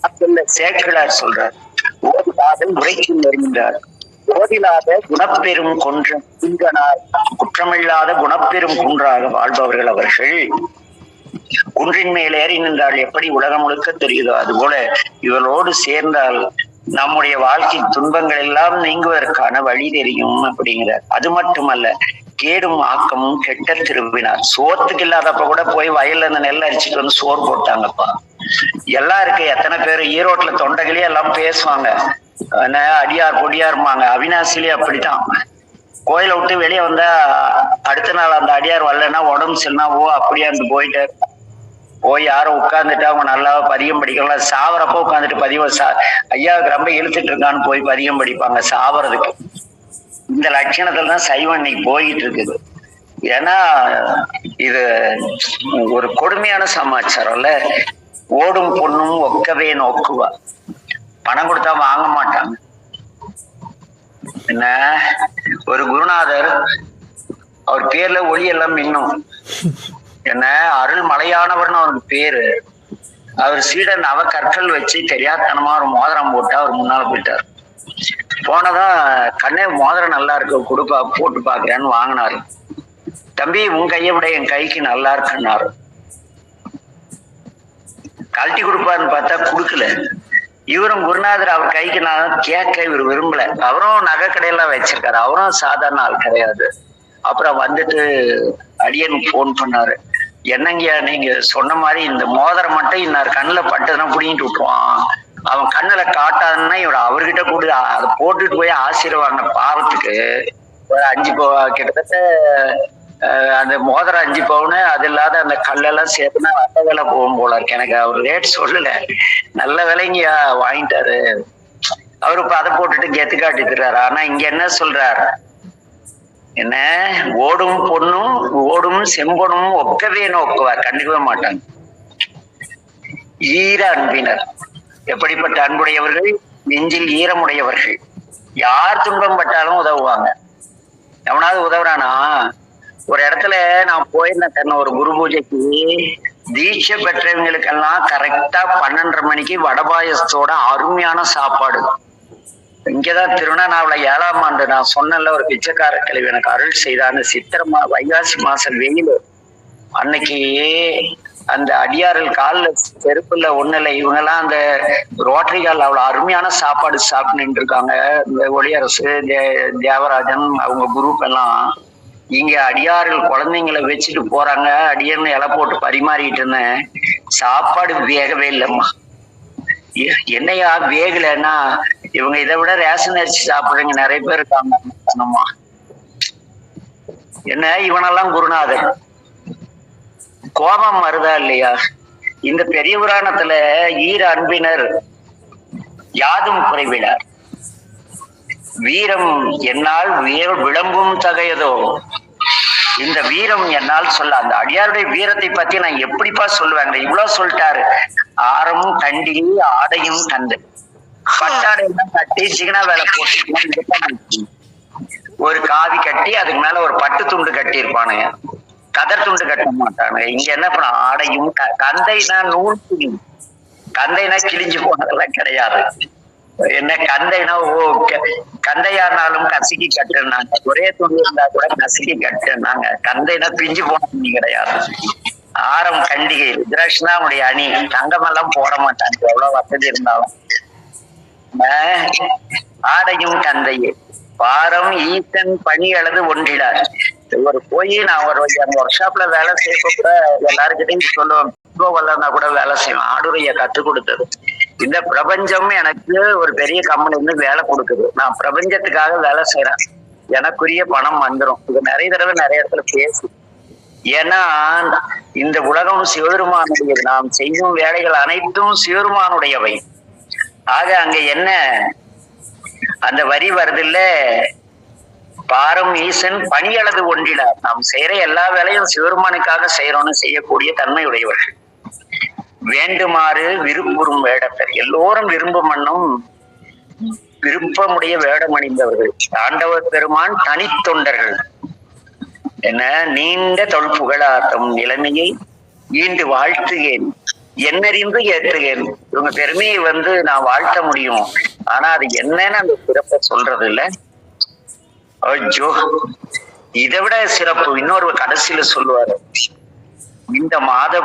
அதுல சேக்கிழார் சொல்றார் ஓதிலாத உரைக்கும் வருகின்றார். ஓதிலாத குணப்பெரும் கொன்ற குன்றனார் குற்றமில்லாத குணப்பெரும் குன்றாக வாழ்பவர்கள் அவர்கள். குன்றின் மேல் ஏறி நின்றால் எப்படி உலகம் முழுக்க தெரியுதோ அதுபோல இவரோடு சேர்ந்தால் நம்முடைய வாழ்க்கை துன்பங்கள் எல்லாம் நீங்குவதற்கான வழி தெரியும் அப்படிங்கிறார். அது மட்டுமல்ல கேடும் ஆக்கமும் கெட்ட திரும்பினார் சோத்துக்கு இல்லாதப்ப கூட போய் வயல்ல அந்த நெல் அரிச்சிட்டு வந்து சோறு போட்டாங்கப்பா. எல்லாம் இருக்கு. எத்தனை பேர்? ஈரோட்ல தொண்டைகளே எல்லாம் பேசுவாங்க. அடியார் கொடியாருமாங்க அவினாசிலே அப்படித்தான். கோயிலை விட்டு வெளியே வந்தா அடுத்த நாள் அந்த அடியார் வரலன்னா உடம்பு சரினா ஓ அப்படியே அந்த போயிட்டு போய் யாரும் உட்கார்ந்துட்டு அவங்க நல்லா பதியம் படிக்கலாம் சாவரப்ப உட்காந்துட்டு பதிவம் சா ஐயாவுக்கு ரொம்ப இழுத்துட்டு இருக்கான்னு போய் பதியம் படிப்பாங்க சாவறதுக்கு. இந்த லட்சணத்துல தான் சைவம் இன்னைக்கு போயிட்டு இருக்குது. ஏன்னா இது ஒரு கொடுமையான சமாச்சாரம்ல. ஓடும் பொண்ணும் ஒக்கவே நோக்குவா. பணம் கொடுத்தா வாங்க மாட்டாங்க என்ன? ஒரு குருநாதர் அவர் பேர்ல ஒளி எல்லாம் மின்னும். என்ன? அருள் மலையானவர்னு அவருக்கு பேரு. அவர் சீடன் அவ கற்கள் வச்சு தெரியாதனமா ஒரு மோதிரம் போட்டு அவர் முன்னால போயிட்டார். போனதான் கண்ணே மோதிரம் நல்லா இருக்கு கொடுப்பா போட்டு பாக்குறேன்னு வாங்கினாரு. தம்பி உன் கையை விட என் கைக்கு நல்லா இருக்குன்னாரு. கழட்டி கொடுப்பாருன்னு பார்த்தா கொடுக்கல. இவரும் குருநாதர் அவர் கைக்கு நான் கேட்க இவர் விரும்பல. அவரும் நகை கடையெல்லாம் வச்சிருக்காரு. அவரும் சாதாரண ஆள் கிடையாது. அப்புறம் வந்துட்டு அடியன் போன் பண்ணாரு. என்னங்கய்யா நீங்க சொன்ன மாதிரி இந்த மோதிரம் மட்டும் இன்னார் கண்ணில் பட்டதுன்னா புடிங்கிட்டு விட்டுருவான். அவன் கண்ணுல காட்டாதுன்னா இவர் அவர்கிட்ட கூட. அதை போட்டுட்டு போய் ஆசீர்வாங்க பாவத்துக்கு. ஒரு அஞ்சு கிட்டத்தட்ட அந்த மோதிரம் அஞ்சு பவுனு அது இல்லாத அந்த கல்லெல்லாம் சேர்த்துனா நல்ல விலை போகும் போல இருக்கு. எனக்கு அவர் ரேட் சொல்லல. நல்ல விலைங்கய்யா வாங்கிட்டாரு. அவரு இப்ப அதை போட்டுட்டு கெத்து காட்டிக்கிறாரு ஆனா இங்க என்ன சொல்றாரு? என்ன? ஓடும் பொண்ணும் ஓடும் செம்பொண்ணும் ஒக்கவே நோக்குவார். கண்டுக்கவே மாட்டாங்க. ஈர அன்பினர். எப்படிப்பட்ட அன்புடையவர்கள்? நெஞ்சில் ஈரமுடையவர்கள். யார் துன்பம் பட்டாலும் உதவுவாங்க. எவனாவது உதவுறானா? ஒரு இடத்துல நான் போயிருந்தேன் ஒரு குரு பூஜைக்கு. தீட்சை பெற்றவங்களுக்கெல்லாம் கரெக்டா பன்னெண்டரை மணிக்கு வடபாயசத்தோட அருமையான சாப்பாடு. இங்கதான் திருவண்ணாமலை ஏழாம் ஆண்டு நான் சொன்னல ஒரு பிச்சைக்கார கழிவு எனக்கு அருள் செய்தான்னு சித்திரமா வைகாசி மாசம் வெயில். அன்னைக்கு அந்த அடியார்கள் காலில் செருப்புல ஒண்ணு இல்லை இவங்க இவங்கெல்லாம் அந்த ரோட்டரி காலில் அவ்வளவு அருமையான சாப்பாடு சாப்பிட்டு இருக்காங்க. இந்த ஒளியரசு தே- தேவராஜன் அவங்க குரூப் எல்லாம். இங்க அடியார்கள் குழந்தைங்களை வச்சுட்டு போறாங்க. அடியன்னு இலை போட்டு பரிமாறிட்டு இருந்தேன். சாப்பாடு வேகவே இல்லைம்மா. என்னையா வேகலைன்னா? இவங்க இதை விட ரேஷன் அரிசி சாப்பிடுறவங்க நிறைய பேர் இருக்காங்க. என்ன இவனெல்லாம் குருநாதர் கோபம் வருதா இல்லையா? இந்த பெரிய புராணத்துல ஈர அன்பினர் யாதும் குறைவிலார் வீரம் என்னால் வீர- விளம்பும் தகையதோ? இந்த வீரம் என்னால் சொல்ல அந்த அடியாருடைய வீரத்தை பத்தி நான் எப்படிப்பா சொல்லுவாங்க இவ்வளவு சொல்லிட்டாரு. ஆரம் தண்டி ஆடையும் தந்து. பட்டாடை எல்லாம் கட்டி சிகனா வேலை போட்டு ஒரு காவி கட்டி அதுக்கு மேல ஒரு பட்டு துண்டு கட்டி இருப்பானுங்க கதர் துண்டு கட்ட மாட்டானுங்க. இங்க என்ன பண்ண ஆடையும் க- கந்தைனா நூல் துணி. கந்தைனா கிழிஞ்சு போனதெல்லாம் கிடையாது. என்ன கந்தைனா ஓ கந்தையானாலும் கசக்கி கட்டுனாங்க ஒரே துணி இருந்தா கூட கசக்கி கட்டுனாங்க கந்தைனா பிஞ்சு போன துணி கிடையாது. ஆரம் கண்டிகை ருத்ராட்சனா அவனுடைய அணி. தங்கமெல்லாம் போட மாட்டாங்க. எவ்வளவு வசதி இருந்தாலும். ஆஹ் ஆடையும் கந்தையே. பாரம் ஈசன் பணி அளது ஒன்றிடார். ஒரு போய் நான் ஒரு ஒர்க் ஷாப்ல வேலை செய்யப்ப கூட எல்லாருக்கிட்டையும் சொல்லுவேன். இப்போ வரலன்னா கூட வேலை செய்வேன். ஆடுரைய கத்து கொடுத்தது. இந்த பிரபஞ்சம் எனக்கு ஒரு பெரிய கம்பெனி வந்து வேலை கொடுக்குது. நான் பிரபஞ்சத்துக்காக வேலை செய்யறேன் எனக்குரிய பணம் வந்துடும் இது நிறைய தடவை நிறைய இடத்துல பேசு. ஏன்னா இந்த உலகம் சிவபெருமானுடைய நாம் செய்யும் வேலைகள் அனைத்தும் சிவபெருமானுடையவை. ஆக அங்க என்ன? அந்த வரி வருதுல்ல? பாரம் ஈசன் பணி அளவு ஒன்றில. நாம் செய்யற எல்லா வேலையும் சிவருமானுக்காக செய்யறோம்னு செய்யக்கூடிய தன்மை உடையவர்கள் வேண்டுமாறு விரும்பும் வேடத்தர் எல்லோரும் விரும்பும் வண்ணம் விருப்பமுடைய வேடம் அணிந்தவர்கள். ஆண்டவர் பெருமான் தனித்தொண்டர்கள். என்ன? நீண்ட தொல் நிலைமையை ஈண்டு வாழ்த்துகேன். என்னறிந்து ஏற்றுகிறேன் இவங்க பெருமையை வந்து நான் வாழ்த்த முடியும். ஆனா அது என்னன்னு அந்த சிறப்பை சொல்றது இல்ல ஐயோ இதை விட சிறப்பு. இன்னொரு கடைசியில சொல்லுவாரு. இந்த மாதவர்